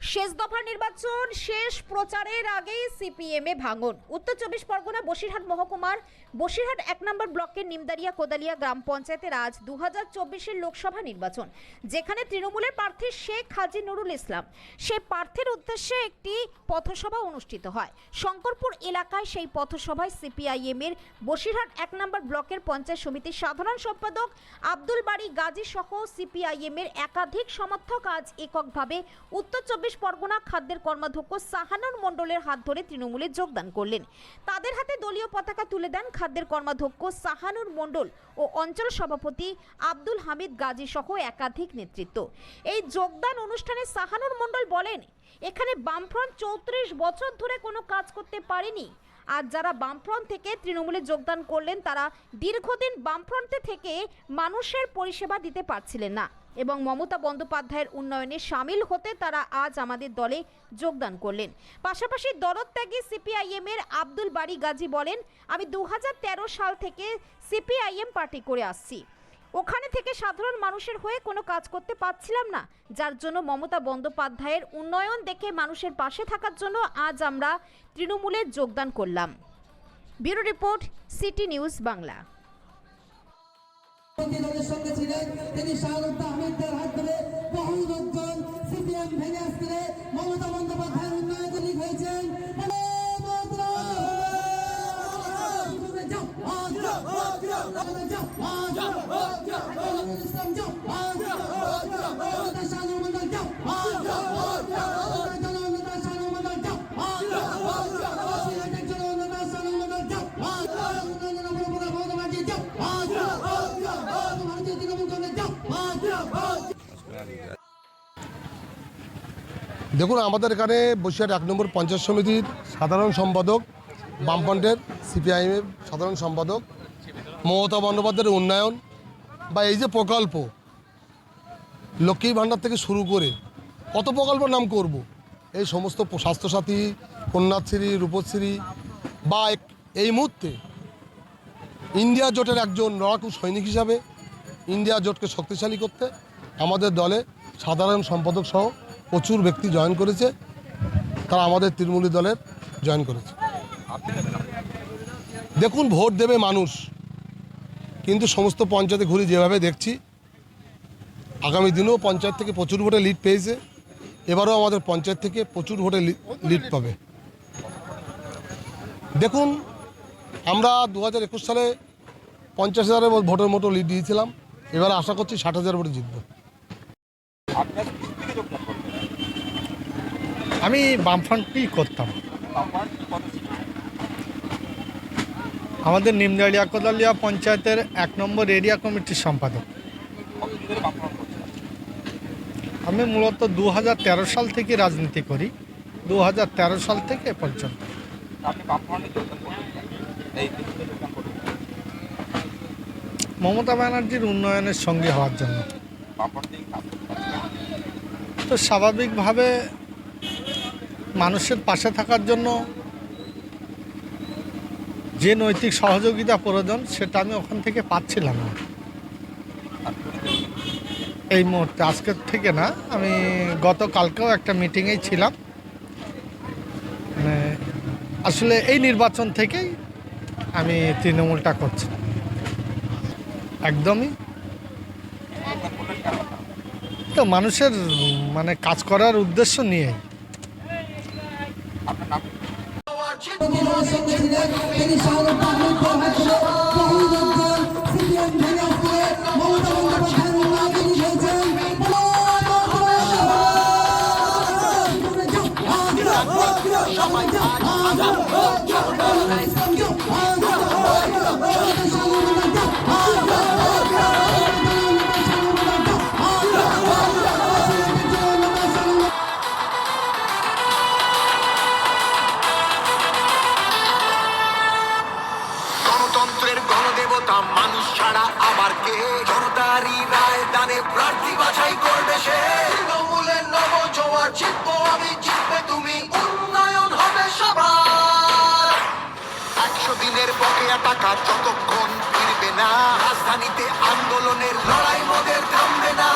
শেষ দফা নির্বাচন, শেষ প্রচারের আগেই সিপিএম এ ভাঙন। উত্তর চব্বিশ পরগনা, বসিরহাট মহকুমার বসিরহাট এক নম্বর ব্লকের নিমদারিয়া কোদালিয়া গ্রাম পঞ্চায়েতের আজ দু হাজার লোকসভা নির্বাচন, যেখানে তৃণমূলের প্রার্থী শেখ হাজি নুরুল ইসলাম। সে প্রার্থীর উদ্দেশ্যে একটি পথসভা অনুষ্ঠিত হয়। শঙ্করপুর এলাকায় সেই পথসভায় সিপিআইএম এর বসিরহাট এক নম্বর ব্লকের পঞ্চায়েত সমিতির সাধারণ সম্পাদক আব্দুল বাড়ি গাজী সহ সিপিআইএম এর একাধিক সমর্থক আজ এককভাবে উত্তর চব্বিশ পরগনা খাদ্যের কর্মাধ্যক্ষ সাহানুর মণ্ডলের হাত ধরে তৃণমূলে যোগদান করলেন। তাদের হাতে দলীয় পতাকা তুলে দেন খাদ্যের কর্মাধ্যক্ষ সাহানুর মণ্ডল ও অঞ্চল সভাপতি আব্দুল হামিদ গাজী সহ একাধিক নেতৃত্ব। এই যোগদান অনুষ্ঠানে সাহানুর মণ্ডল বলেন, এখানে বামফ্রন্ট চৌত্রিশ বছর ধরে কোনো কাজ করতে পারেনি। আর যারা বামফ্রন্ট থেকে তৃণমূলে যোগদান করলেন, তারা দীর্ঘদিন বামফ্রন্টে থেকে মানুষের পরিষেবা দিতে পারছিলেন না। এবং মমতা বন্দ্যোপাধ্যায়ের উন্নয়নে সামিল হতে তারা আজ আমাদের দলে যোগদান করলেন। পাশাপাশি দলত্যাগী সিপিআইএম এর আব্দুল বাড়ি গাজী বলেন, আমি দু হাজার তেরো সাল থেকে সিপিআইএম পার্টি করে আসছি। ওখানে থেকে সাধারণ মানুষের হয়ে কোনো কাজ করতে পারছিলাম না, যার জন্য মমতা বন্দ্যোপাধ্যায়ের উন্নয়ন দেখে মানুষের পাশে থাকার জন্য আজ আমরা তৃণমূলে যোগদান করলাম। Bureau report city news Bangla. প্রতিদলের সঙ্গে ছিলেন তিনি শাহরুখ আহমেদদের হাত ধরে বহু লোকজন সিপিএম ভেঙে আসতে মমতা বন্দ্যোপাধ্যায়ের উন্নয়ন তিনি হয়েছেন। দেখুন, আমাদের এখানে বসিরহাট এক নম্বর পঞ্চায়েত সমিতির সাধারণ সম্পাদক বামফ্রন্টের সিপিআইএমের সাধারণ সম্পাদক, মমতা বন্দ্যোপাধ্যায়ের উন্নয়ন বা এই যে প্রকল্প লক্ষ্মী ভাণ্ডার থেকে শুরু করে কত প্রকল্প নাম করব? এই সমস্ত স্বাস্থ্যসাথী, কন্যাশ্রী, রূপশ্রী বা এই মুহূর্তে ইন্ডিয়া জোটের একজন লড়াকু সৈনিক হিসাবে ইন্ডিয়া জোটকে শক্তিশালী করতে আমাদের দলে সাধারণ সম্পাদক সহ প্রচুর ব্যক্তি জয়েন করেছে। তারা আমাদের তৃণমূলী দলের জয়েন করেছে। দেখুন, ভোট দেবে মানুষ। কিন্তু সমস্ত পঞ্চায়েতে ঘুরি যেভাবে দেখছি, আগামী দিনেও পঞ্চায়েত থেকে প্রচুর ভোটে লিড পেয়েছে। এবারও আমাদের পঞ্চায়েত থেকে প্রচুর ভোটে লিড পাবে। দেখুন, আমরা দু হাজার একুশ সালে পঞ্চাশ হাজারের ভোটের মতো লিড দিয়েছিলাম। এবার আশা করছি ষাট হাজার ভোটে জিতবো। আমি বামফ্রন্টই করতাম। আমাদের নিমদালিয়া কোদালিয়া পঞ্চায়েতের এক নম্বর এরিয়া কমিটির সম্পাদক। আমি মূলত দু হাজার তেরো সাল থেকে রাজনীতি করি। দু হাজার তেরো সাল থেকে পর্যন্ত। মমতা ব্যানার্জির উন্নয়নের সঙ্গে হওয়ার জন্য। তো স্বাভাবিকভাবে মানুষের পাশে থাকার জন্য যে নৈতিক সহযোগিতা প্রয়োজন, সেটা আমি ওখান থেকে পাচ্ছিলাম না। এই মুহূর্তে আজকের থেকে না, আমি গতকালকেও একটা মিটিংয়েই ছিলাম। মানে আসলে এই নির্বাচন থেকেই আমি তৃণমূলটা করছি একদমই। তো মানুষের মানে কাজ করার উদ্দেশ্য নিয়ে। প্রতিদলের জিতবো তুমি উন্নয়ন হবে একশো দিনের বকেয়া টাকা যতক্ষণ ফিরবে না, রাজধানীতে আন্দোলনের লড়াই মোদের থামবে না।